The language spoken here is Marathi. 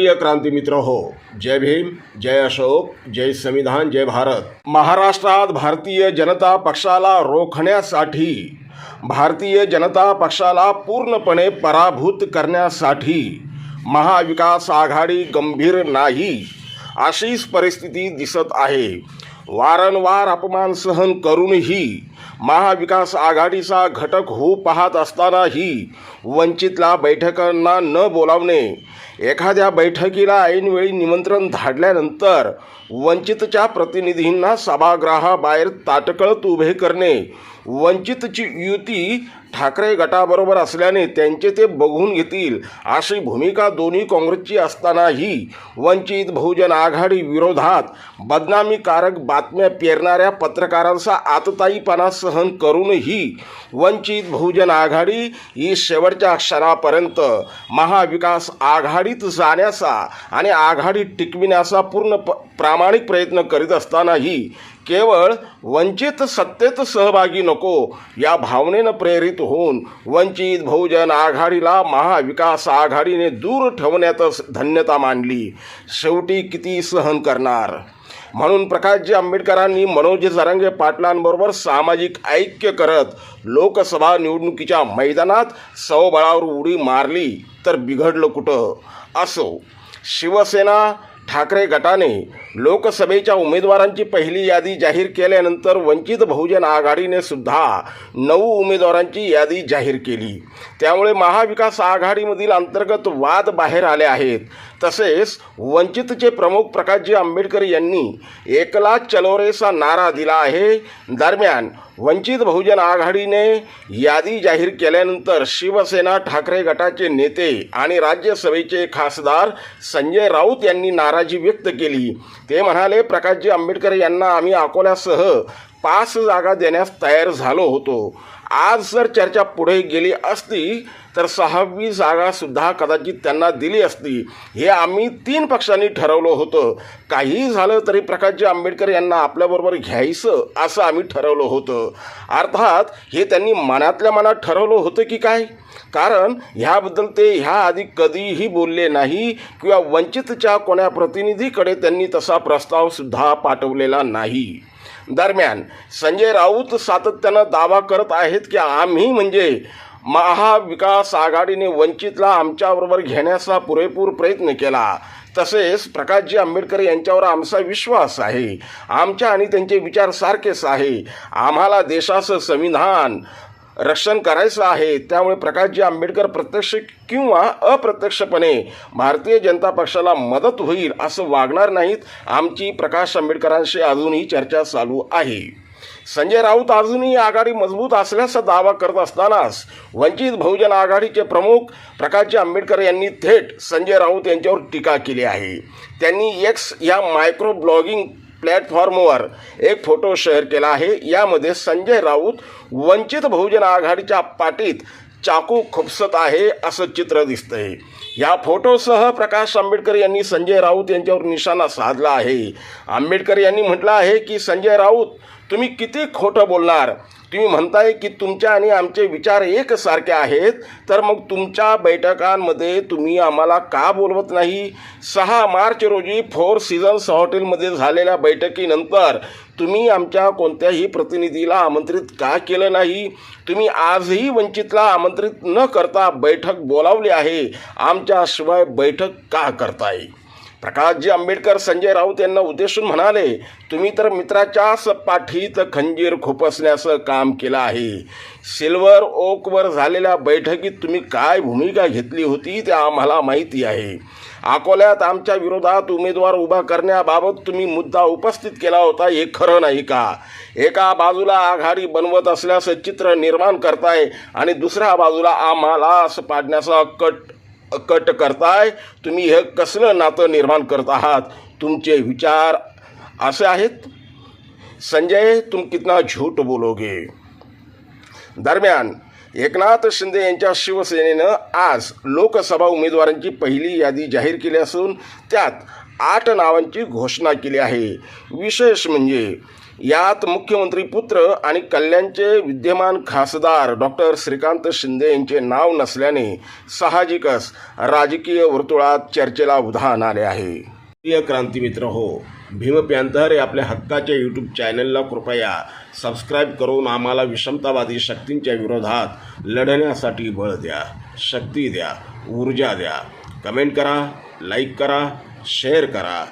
प्रिय क्रांती मित्र हो जय भीम जय अशोक जय संविधान जय भारत. महाराष्ट्रात भारतीय जनता पक्षाला रोखण्यासाठी भारतीय जनता पक्षाला पूर्णपणे पराभूत करण्यासाठी महाविकास आघाडी गंभीर नाही अशीच परिस्थिती दिसत आहे. वारंवार अपमान सहन करूनही महाविकास आघाडीचा घटक होऊ पाहत असतानाही वंचितला बैठकांना न बोलावणे एखाद्या बैठकीला ऐनवेळी निमंत्रण धाडल्यानंतर वंचितच्या प्रतिनिधींना सभागृहाबाहेर ताटकळत उभे करणे वंचितची युती ठाकरे गटाबरोबर असल्याने त्यांचे ते बघून घेतील. अशी भूमिका दोन्ही काँग्रेसची असतानाही वंचित बहुजन आघाडी विरोधात बदनामीकारक बातम्या पेरणाऱ्या पत्रकारांचा आतताईपणा सहन करूनही वंचित बहुजन आघाडी ही शेवटच्या क्षणापर्यंत महाविकास आघाडीत जाण्याचा आणि आघाडी टिकविण्याचा पूर्ण प प्रामाणिक प्रयत्न करीत असतानाही केवळ वंचित सत्तेत सहभागी नको या भावनेनं प्रेरित होऊन वंचित बहुजन आघाडीला महाविकास आघाडीने दूर ठेवण्यातच धन्यता मानली शेवटी किती सहन करणार? म्हणून प्रकाशजी आंबेडकरांनी मनोज जरांगे पाटलांबरोबर सामाजिक ऐक्य करत लोकसभा निवडणुकीच्या मैदानात सौबळावर उडी मारली तर बिघडलं कुठं? असो शिवसेना ठाकरे गटाने लोकसभेच्या उमेदवारांची पहिली यादी जाहीर केल्यानंतर वंचित बहुजन आघाडीने सुद्धा नऊ उमेदवारांची यादी जाहीर केली. त्यामुळे महाविकास आघाडीमधील अंतर्गत वाद बाहेर आले आहेत. तसेच वंचितचे प्रमुख प्रकाशजी आंबेडकर यांनी एकला चलोरेचा नारा दिला आहे. दरम्यान वंचित बहुजन आघाडीने यादी जाहीर केल्यानंतर शिवसेना ठाकरे गटाचे नेते आणि राज्यसभेचे खासदार संजय राऊत यांनी नाराजी व्यक्त केली. ते म्हणाले प्रकाशजी आंबेडकर यांना आम्ही अकोल्यासह पाच जागा देण्यास तयार झालो होतो. आज जर चर्चा पुढे गेली असती तर सहावी जागासुद्धा कदाचित त्यांना दिली असती. हे आम्ही तीन पक्षांनी ठरवलं होतं. काही झालं तरी प्रकाशजी आंबेडकर यांना आपल्याबरोबर घ्यायचं असं आम्ही ठरवलं होतं. अर्थात हे त्यांनी मनातल्या मनात ठरवलं होतं की काय? कारण ह्याबद्दल ते ह्या आधी कधीही बोलले नाही किंवा वंचितच्या कोण्या प्रतिनिधीकडे त्यांनी तसा प्रस्तावसुद्धा पाठवलेला नाही. दरम्यान संजय राऊत सातत्यानं दावा करत आहेत की आम्ही म्हणजे महाविकास आघाडीने वंचितला आमच्याबरोबर घेण्याचा पुरेपूर प्रयत्न केला. तसेच प्रकाशजी आंबेडकर यांच्यावर आमचा विश्वास आहे. आमच्या आणि त्यांचे विचार सारखेच आहे. आम्हाला देशाचं संविधान रक्षण करायचं आहे. त्यामुळे प्रकाशजी आंबेडकर प्रत्यक्ष किंवा अप्रत्यक्षपणे भारतीय जनता पक्षाला मदत होईल असं वागणार नाहीत. आमची प्रकाश आंबेडकरांशी अजूनही चर्चा चालू आहे. संजय राऊत अजूनही आघाडी मजबूत असल्याचा दावा करत असतानाच वंचित बहुजन आघाडीचे प्रमुख प्रकाशजी आंबेडकर यांनी थेट संजय राऊत यांच्यावर टीका केली आहे. त्यांनी एक्स या मायक्रो ब्लॉगिंग प्लॅटफॉर्मवर एक फोटो शेअर केला आहे. यामध्ये संजय राऊत वंचित बहुजन आघाडीच्या पाठीत चाकू खुपसत आहे असं चित्र दिसतंय. या फोटोसह प्रकाश आंबेडकर यांनी संजय राऊत यांच्यावर निशाणा साधला आहे. आंबेडकर यांनी म्हटलं आहे की संजय राऊत तुम्ही किती खोटं बोलणार? तुम्ही म्हणताय की तुमच्या आणि आमचे विचार एकसारखे आहेत तर मग तुमच्या बैठकांमध्ये तुम्ही आम्हाला का बोलवत नाही? सहा मार्च रोजी फोर सीझन्स हॉटेलमध्ये झालेल्या बैठकीनंतर तुम्ही आमच्या कोणत्याही प्रतिनिधीला आमंत्रित का केलं नाही? तुम्ही आजही वंचितला आमंत्रित न करता बैठक बोलावली आहे. आम आमच्याशिवाय बैठक का करताय? प्रकाशजी आंबेडकर संजय राऊत यांना उद्देशून म्हणाले तुम्ही तर मित्राच्याच पाठीत खंजीर खुपसण्याचं काम केलं आहे. सिल्वर ओकवर झालेल्या बैठकीत तुम्ही काय भूमिका घेतली होती ते आम्हाला माहिती आहे. अकोल्यात आमच्या विरोधात उमेदवार उभा करण्याबाबत तुम्ही मुद्दा उपस्थित केला होता हे खरं नाही का? एका बाजूला आघाडी बनवत असल्याचं चित्र निर्माण करताय आणि दुसऱ्या बाजूला आम्हाला असं पाडण्याचा कट कट करताय तुम्ही हे कसलं नातं निर्माण करत आहात? तुमचे विचार असे आहेत? संजय तुम कितना झूठ बोलोगे? दरम्यान एकनाथ शिंदे यांच्या शिवसेनेनं आज लोकसभा उमेदवारांची पहिली यादी जाहीर केली असून त्यात आठ नावांची घोषणा केली आहे. विशेष म्हणजे यात मुख्यमंत्री पुत्र आणि कल्याणचे विद्यमान खासदार डॉक्टर श्रीकांत शिंदे यांचे नाव नसल्याने साहजिकच राजकीय वर्तुळात चर्चेला उधाण आले आहे. प्रिय क्रांतीमित्र हो भीम पॅन्थर या आपल्या हक्काच्या यूट्यूब चॅनलला कृपया सबस्क्राईब करून आम्हाला विषमतावादी शक्तींच्या विरोधात लढण्यासाठी बळ द्या शक्ती द्या ऊर्जा द्या. कमेंट करा लाईक करा शेअर करा.